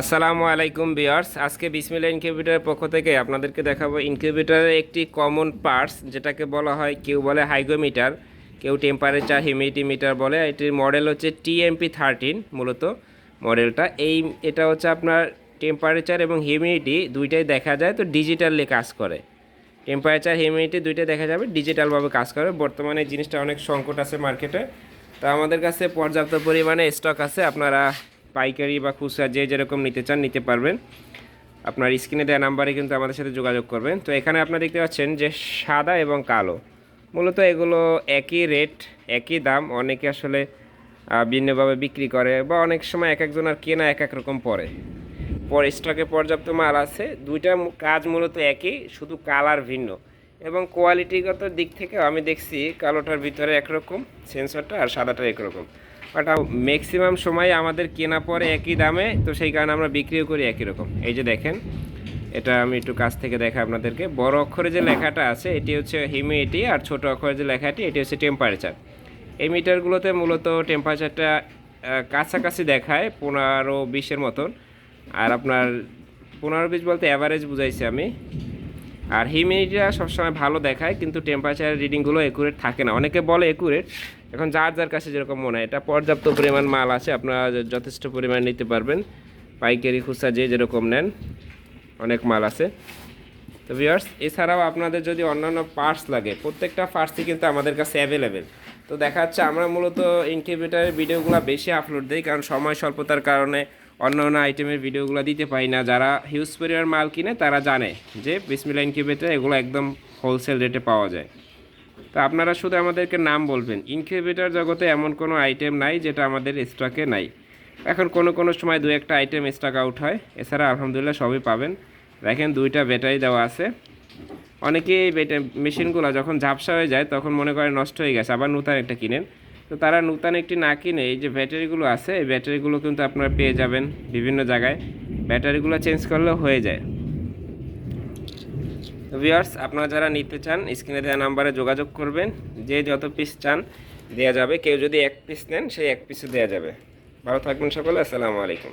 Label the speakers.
Speaker 1: আসসালামু আলাইকুম বিয়ার্স আজকে বিসমিল্লা ইনকিউবেটারের পক্ষ থেকে আপনাদেরকে দেখাবো ইনকিউবেটারের একটি কমন পার্টস, যেটাকে বলা হয়, কেউ বলে হাইগোমিটার কেউ টেম্পারেচার হিউমিডিটি মিটার বলে। এটির মডেল হচ্ছে টিএমপি থার্টিন, মূলত মডেলটা। এই, এটা হচ্ছে আপনার টেম্পারেচার এবং হিউমিডিটি দুইটাই দেখা যায়, তো ডিজিটালি কাজ করে। টেম্পারেচার, হিউমিডিটি দুইটাই দেখা যাবে, ডিজিটালভাবে কাজ করে। বর্তমানে জিনিসটা অনেক সংকট আছে মার্কেটে। তো আমাদের কাছে পর্যাপ্ত পরিমাণে স্টক আছে, আপনারা পাইকারি বা খুচরা যে যেরকম নিতে চান নিতে পারবেন। আপনার স্ক্রিনে দেওয়া নাম্বারে কিন্তু আমাদের সাথে যোগাযোগ করবেন। তো এখানে আপনারা দেখতে পাচ্ছেন যে সাদা এবং কালো। মূলত এগুলো একই রেট, একই দাম, অনেকে আসলে ভিন্নভাবে বিক্রি করে বা অনেক সময় এক একজনের কেনা এক এক রকম পড়ে পরে স্টকে পর্যাপ্ত মাল আছে। দুইটা কাজ মূলত একই, শুধু কালার ভিন্ন। এবং কোয়ালিটিগত দিক থেকে আমি দেখছি কালোটার ভিতরে একরকম সেন্সরটা আর সাদাটা একরকম। বাট ম্যাক্সিমাম সময় আমাদের কেনা পরে একই দামে, তো সেই কারণে আমরা বিক্রিও করি একই রকম। এই যে দেখেন, এটা আমি একটু কাছ থেকে দেখাই আপনাদেরকে। বড় অক্ষরে যে লেখাটা আছে, এটি হচ্ছে হিউমিডিটি আর ছোট অক্ষরে যে লেখাটি, এটি হচ্ছে টেম্পারেচার এই মিটারগুলোতে মূলত টেম্পারেচারটা কাছাকাছি দেখায় পনেরো বিশের মতন। আর আপনার পনেরো বিশ বলতে অ্যাভারেজ বুঝাইছি আমি। আর হিউমিডিটিটা সবসময় ভালো দেখায়, কিন্তু টেম্পারেচার রিডিংগুলো একুরেট থাকে না। অনেকে বলে একুরেট এখন যার যার কাছে যেরকম মনে হয়। এটা পর্যাপ্ত পরিমাণ মাল আছে, আপনারা যথেষ্ট পরিমাণ নিতে পারবেন। পাইকারি খুচরা যে যেরকম নেন, অনেক মাল আছে। তো ভিউয়ার্স এছাড়াও আপনাদের যদি অন্যান্য পার্টস লাগে, প্রত্যেকটা পার্টসই কিন্তু আমাদের কাছে অ্যাভেলেবেল তো দেখা যাচ্ছে আমরা মূলত ইনকিউবেটারের ভিডিওগুলো বেশি আপলোড দিই, কারণ সময় স্বল্পতার কারণে অন্য অন্য আইটেমের ভিডিওগুলো দিতে পারি না। যারা হিউজ পরিমাণ মাল কিনে, তারা জানে যে বিসমিলা ইনকিউবেটার এগুলো একদম হোলসেল রেটে পাওয়া যায়। তো আপনারা শুধু আমাদেরকে নাম বলবেন। ইনকিউবেটার জগতে এমন কোনো আইটেম নাই যেটা আমাদের স্টকে নাই। এখন কোনো কোনো সময় দু একটা আইটেম স্টক আউট হয়। এছাড়া আলহামদুলিল্লাহ সবই পাবেন। দেখেন দুইটা ব্যাটারি দেওয়া আছে। অনেকেই এই মেশিনগুলো যখন ঝাপসা হয়ে যায়, তখন মনে করে নষ্ট হয়ে গেছে। আবার নূতন একটা কিনেন। তো তারা নূতন একটি না কিনে এই যে ব্যাটারিগুলো আছে, এই ব্যাটারিগুলো কিন্তু আপনারা পেয়ে যাবেন বিভিন্ন জায়গায়। ব্যাটারিগুলো চেঞ্জ করলেও হয়ে যায়। তো ভিওয়ার্স আপনারা যারা নিতে চান স্ক্রিনে দেওয়া নাম্বারে যোগাযোগ করবেন। যে যত পিস চান দেওয়া যাবে। কেউ যদি এক পিস নেন, সেই এক পিসও দেওয়া যাবে। ভালো থাকবেন সকলে, আসসালামু আলাইকুম।